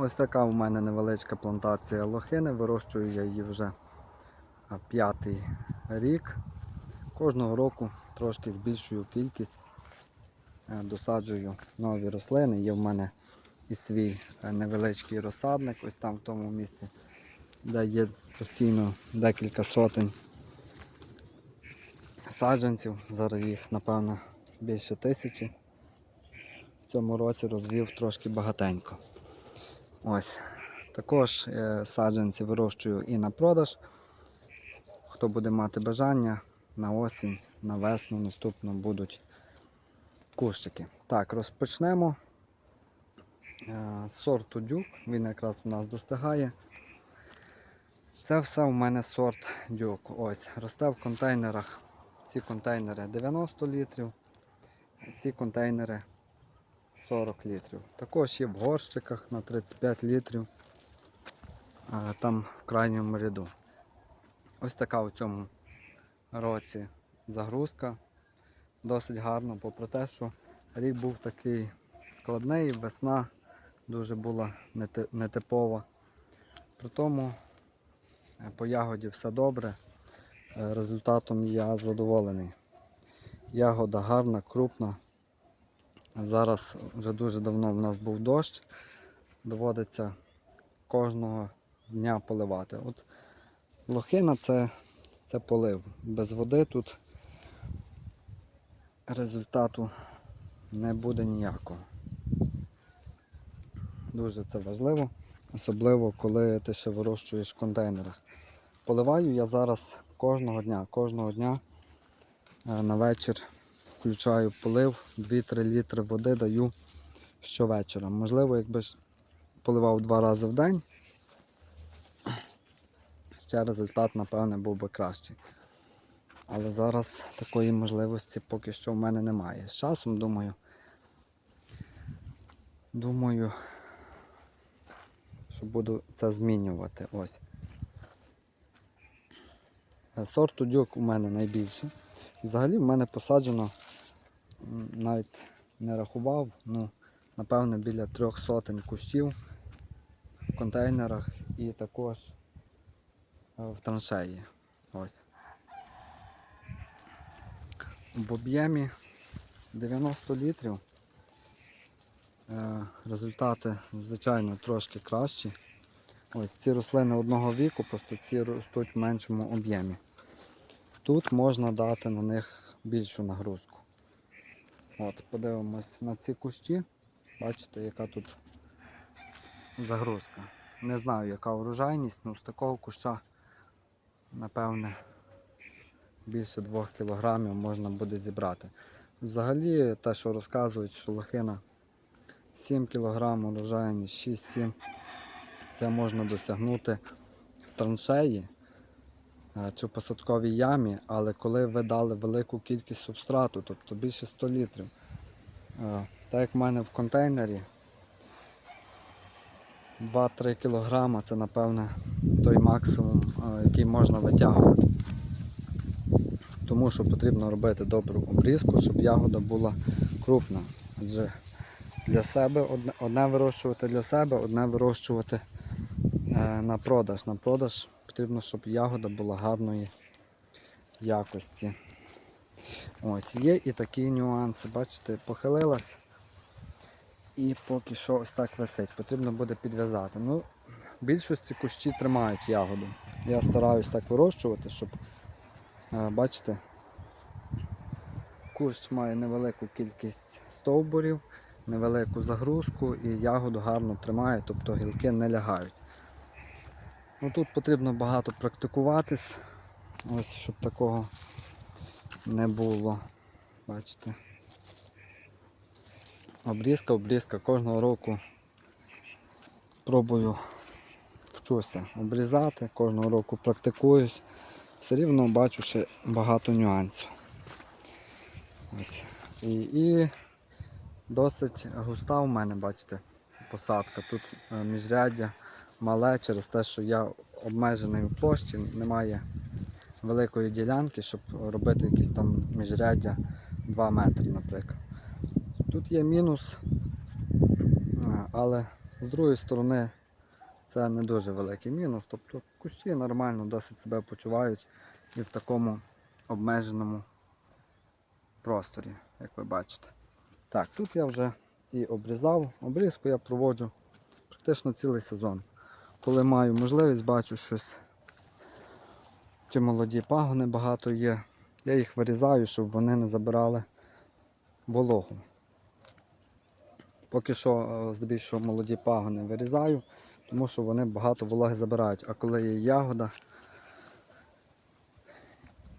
Ось така у мене невеличка плантація лохини. Вирощую я її вже п'ятий рік. Кожного року трошки збільшую кількість, е, досаджую нові рослини. Є в мене і свій е, невеличкий розсадник, ось там в тому місці, де є постійно декілька сотень саджанців. Зараз їх, напевно, більше тисячі. В цьому році розвів трошки багатенько. Ось. Також е, саджанці вирощую і на продаж. Хто буде мати бажання, на осінь, на весну наступно будуть кущики. Так, розпочнемо е, з сорту дюк. Він якраз у нас достигає. Це все у мене сорт дюк. Ось, росте в контейнерах. Ці контейнери 90 літрів, ці контейнери 40 літрів. Також є в горщиках на 35 літрів. Там в крайньому ряду. Ось така у цьому році загрузка. Досить гарно, попри те, що рік був такий складний, весна дуже була нетипова. При тому е, по ягоді все добре. Е, Результатом я задоволений. Ягода гарна, крупна. Зараз вже дуже давно в нас був дощ. Доводиться кожного дня поливати. От лохина це, це полив. Без води тут результату не буде ніякого. Дуже це важливо, особливо коли ти ще вирощуєш в контейнерах. Поливаю я зараз кожного дня. Кожного дня е, на вечір включаю полив, 2-3 літри води даю щовечора. Можливо, якби поливав два рази в день, ще результат, напевне, був би кращий. Але зараз такої можливості поки що в мене немає. З часом думаю, думаю, що буду це змінювати. Ось. Сорту дюк у мене найбільше. Взагалі в мене посаджено, навіть не рахував, ну, напевно, біля трьох сотень кущів в контейнерах і також е, в траншеї. Ось. В об'ємі 90 літрів. Е, Результати, звичайно, трошки кращі. Ось ці рослини одного віку, просто ці ростуть в меншому об'ємі. Тут можна дати на них більшу нагрузку. От, подивимось на ці кущі. Бачите, яка тут загрузка. Не знаю, яка урожайність, але з такого куща, напевне, більше 2 кілограмів можна буде зібрати. Взагалі, те, що розказують, що лохина 7 кг, урожайність 6-7 це можна досягнути в траншеї чи в посадковій ямі, але коли ви дали велику кількість субстрату, тобто більше 100 літрів. Е, Так як в мене в контейнері 2-3 кг це напевне той максимум, е, який можна витягувати. Тому що потрібно робити добру обрізку, щоб ягода була крупна. Адже для себе одне, вирощувати для себе, одне вирощувати е, на продаж. На продаж потрібно, щоб ягода була гарної якості. Ось, є і такі нюанси. Бачите, похилилась і поки що ось так висить. Потрібно буде підв'язати. Ну, в більшості кущі тримають ягоду. Я стараюсь так вирощувати, щоб, е, бачите, кущ має невелику кількість стовбурів, невелику загрузку і ягоду гарно тримає, тобто гілки не лягають. Ну, тут потрібно багато практикуватись, ось щоб такого не було. Бачите. Обрізка, обрізка кожного року пробую вчуся обрізати, кожного року практикуюсь. Все рівно бачу ще багато нюансів. Ось. І, і досить густа у мене, бачите, посадка. Тут е, міжряддя мале через те, що я обмежений у площі, немає великої ділянки, щоб робити якісь там міжряддя 2 метри, наприклад. Тут є мінус, е, але З другої сторони, це не дуже великий мінус. Тобто кущі нормально досить себе почувають і в такому обмеженому просторі, як ви бачите. Так, тут я вже і обрізав. Обрізку я проводжу практично цілий сезон. Коли маю можливість, бачу щось, чи молоді пагони багато є, я їх вирізаю, щоб вони не забирали вологу. Поки що, е, здебільшого, молоді пагони вирізаю, тому що вони багато вологи забирають. А коли є ягода,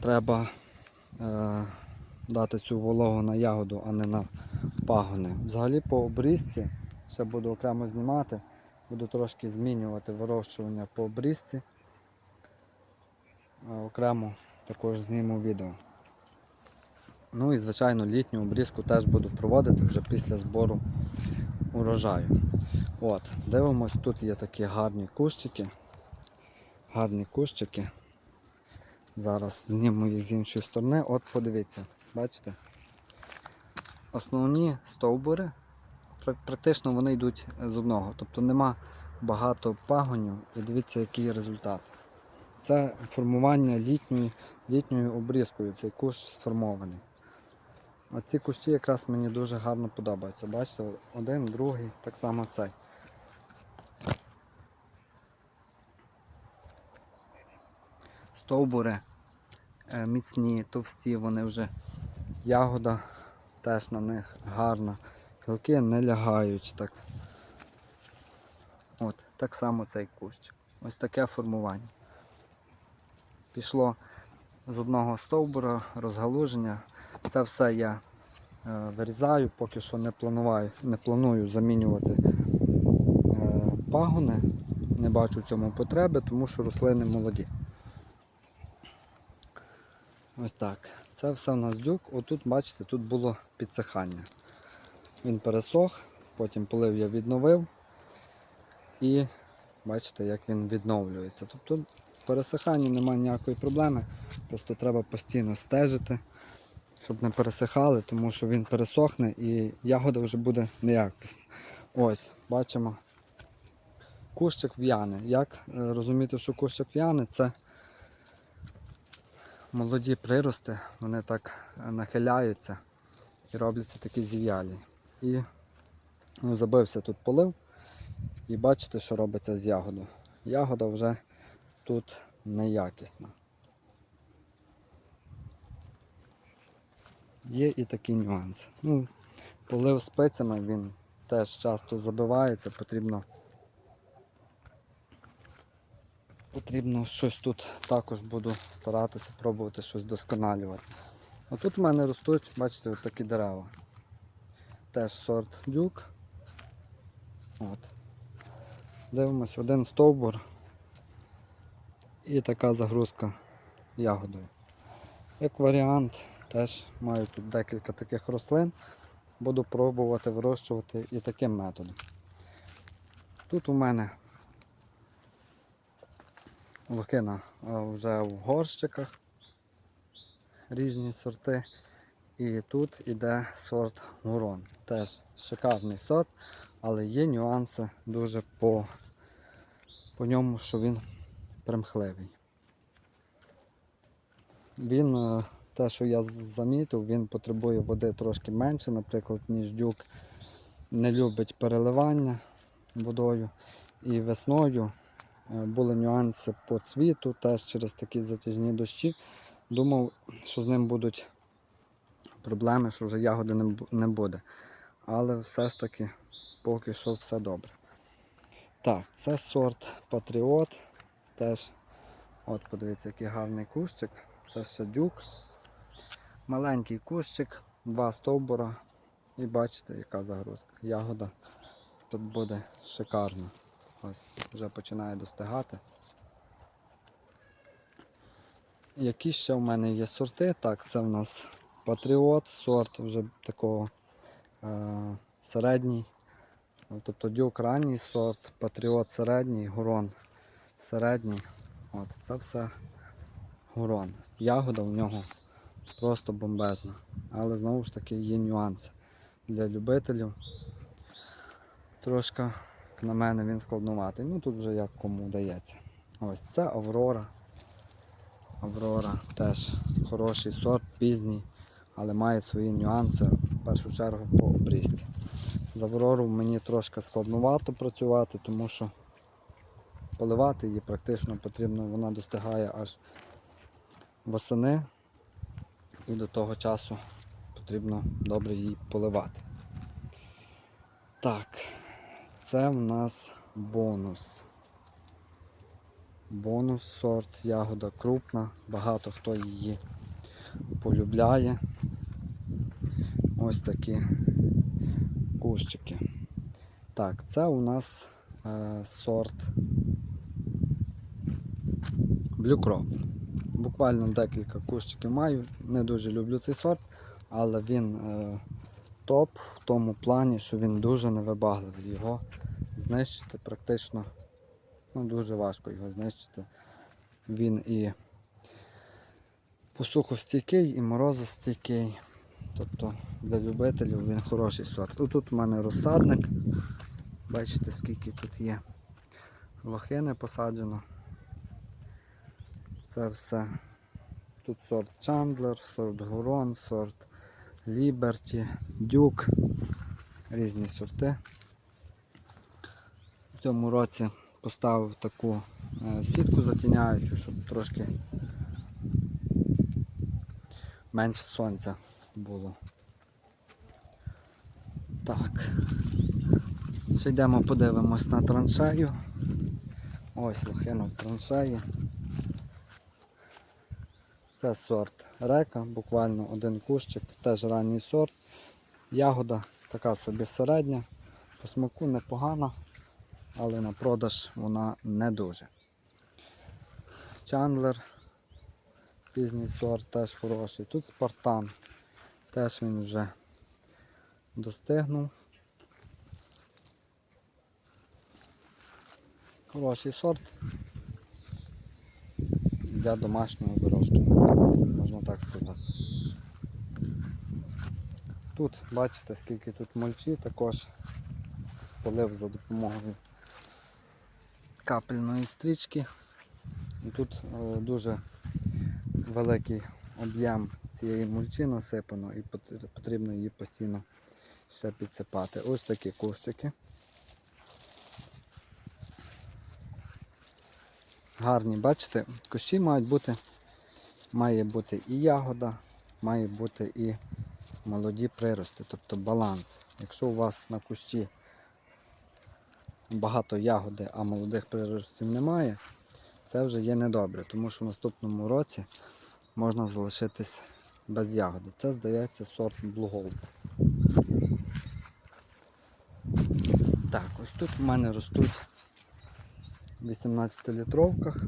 треба е, дати цю вологу на ягоду, а не на пагони. Взагалі по обрізці, ще буду окремо знімати, буду трошки змінювати вирощування по обрізці. Окремо також зніму відео. Ну і звичайно літню обрізку теж буду проводити вже після збору урожаю. От, дивимось, тут є такі гарні кущики. Гарні кущики. Зараз зніму їх з іншої сторони. От подивіться, бачите? Основні стовбури, практично вони йдуть з одного. Тобто нема багато пагонів і дивіться, який результат. Це формування літньої, літньою обрізкою, цей кущ сформований. Оці кущі якраз мені дуже гарно подобаються. Бачите, один, другий, так само цей. Стовбури е, міцні, товсті, вони вже ягода теж на них гарна. Кілки не лягають так. От, так само цей кущ. Ось таке формування. Пішло з одного стовбура розгалуження. Це все я е, вирізаю, поки що не планую, не планую замінювати е, пагони. Не бачу в цьому потреби, тому що рослини молоді. Ось так. Це все в нас дюк. Отут, бачите, тут було підсихання. Він пересох, потім полив я відновив. І бачите, як він відновлюється. Тобто в пересиханні немає ніякої проблеми. Просто треба постійно стежити, щоб не пересихали, тому що він пересохне і ягода вже буде неякісна. Ось, бачимо. Кущик в'яне. Як е, розуміти, що кущик в'яне, це молоді прирости, вони так е, нахиляються і робляться такі зів'ялі. І ну, забився тут полив. І бачите, що робиться з ягодою. Ягода вже тут неякісна. Є і такі нюанси. Ну, полив спицями він теж часто забивається, потрібно. Потрібно щось тут також буду старатися пробувати щось досконалювати. А тут в мене ростуть, бачите, такі дерева. Теж сорт дюк. От. Дивимось, один стовбур і така загрузка ягодою. Як варіант, теж маю тут декілька таких рослин. Буду пробувати вирощувати і таким методом. Тут у мене лохина а, вже в горщиках, різні сорти. І тут іде сорт Гурон. Теж шикарний сорт, але є нюанси дуже по, по ньому, що він примхливий. Він, е, те, що я замітив, він потребує води трошки менше, наприклад, ніж дюк. Не любить переливання водою. І весною е, були нюанси по цвіту, теж через такі затяжні дощі. Думав, що з ним будуть проблеми, що вже ягоди не буде. Але все ж таки поки що все добре. Так, це сорт Патріот. Теж, от подивіться, який гарний кущик. Це ще дюк. Маленький кущик, два стовбура. І бачите, яка загрузка. Ягода тут буде шикарна. Ось, вже починає достигати. Які ще в мене є сорти? Так, це в нас Патріот, сорт вже такого е, середній. Ну, Тобто дюк ранній сорт, Патріот середній, Гурон середній. От, це все Гурон. Ягода в нього просто бомбезна. Але знову ж таки є нюанси. Для любителів трошки на мене, він складнуватий. Ну тут вже як кому дається. Ось це Аврора. Аврора теж хороший сорт, пізній, але має свої нюанси, в першу чергу по обрізці. З Аврору мені трошки складнувато працювати, тому що поливати її практично потрібно, вона достигає аж восени і до того часу потрібно добре її поливати. Так, це в нас бонус. Бонус сорт, ягода крупна, багато хто її полюбляє. Ось такі кущики. Так, це у нас е, сорт Blue Crop. Буквально декілька кущиків маю. Не дуже люблю цей сорт, але він е, топ в тому плані, що він дуже невибагливий. Його знищити практично ну, дуже важко його знищити. Він і посухостійкий, і морозостійкий. Тобто для любителів він хороший сорт. Тут у мене розсадник. Бачите, скільки тут є лохини посаджено. Це все. Тут сорт Чандлер, сорт Гурон, сорт Ліберті, Дюк, різні сорти. В цьому році поставив таку е, сітку затіняючу, щоб трошки менше сонця було. Так. Ще йдемо подивимось на траншею. Ось лохина траншеї. Це сорт река, буквально один кущик, теж ранній сорт. Ягода така собі середня, по смаку непогана, але на продаж вона не дуже. Чандлер, пізній сорт теж хороший. Тут Спартан, теж він вже достигнув. Хороший сорт для домашнього вирощування, можна так сказати. Тут бачите, скільки тут мульчі, також полив за допомогою капельної стрічки. І тут е, дуже великий об'єм цієї мульчі насипано і потрібно її постійно ще підсипати. Ось такі кущики. Гарні, бачите, кущі мають бути, має бути і ягода, має бути і молоді прирости, тобто баланс. Якщо у вас на кущі багато ягоди, а молодих приростів немає, це вже є недобре, тому що в наступному році можна залишитись без ягоди. Це здається сорт Blue Gold. Так, ось тут в мене ростуть в 18-літровках.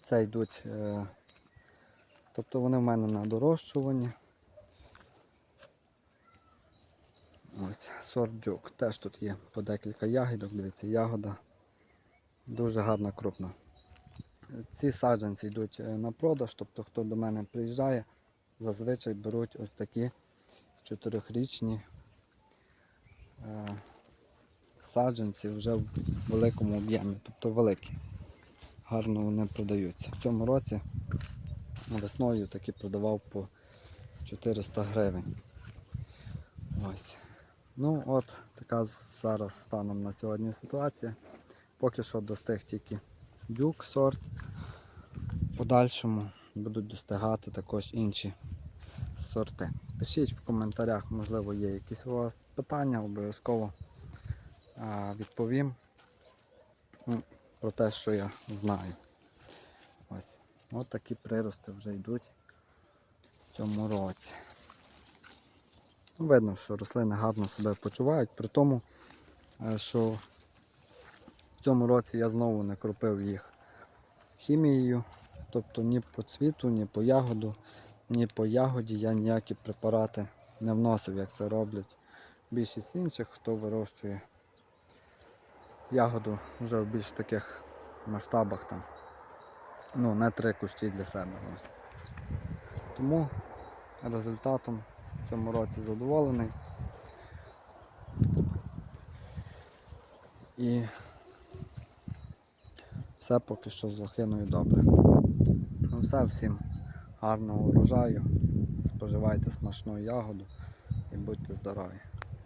Це йдуть, е, тобто вони в мене на дорощуванні. Ось сорт дюк. Теж тут є по декілька ягідок, дивіться, ягода дуже гарна, крупна. Ці саджанці йдуть е, на продаж, тобто хто до мене приїжджає, зазвичай беруть ось такі чотирьохрічні саджанці вже в великому об'ємі, тобто великі. Гарно вони продаються. В цьому році весною таки продавав по 400 гривень. Ось. Ну от така зараз станом на сьогодні ситуація. Поки що достиг тільки дюк сорт. Подальшому будуть достигати також інші сорти. Пишіть в коментарях, можливо, є якісь у вас питання, обов'язково відповім ну, про те, що я знаю. Ось. От такі прирости вже йдуть в цьому році. Ну, Видно, що рослини гарно себе почувають, при тому, е, що в цьому році я знову не кропив їх хімією, тобто ні по цвіту, ні по ягоду, ні по ягоді я ніякі препарати не вносив, як це роблять більшість інших, хто вирощує ягоду вже в більш таких масштабах там. Ну, не три кущі для себе. Ось. Тому результатом в цьому році задоволений. І все поки що з лохиною добре. Ну все, всім гарного урожаю. Споживайте смачну ягоду і будьте здорові.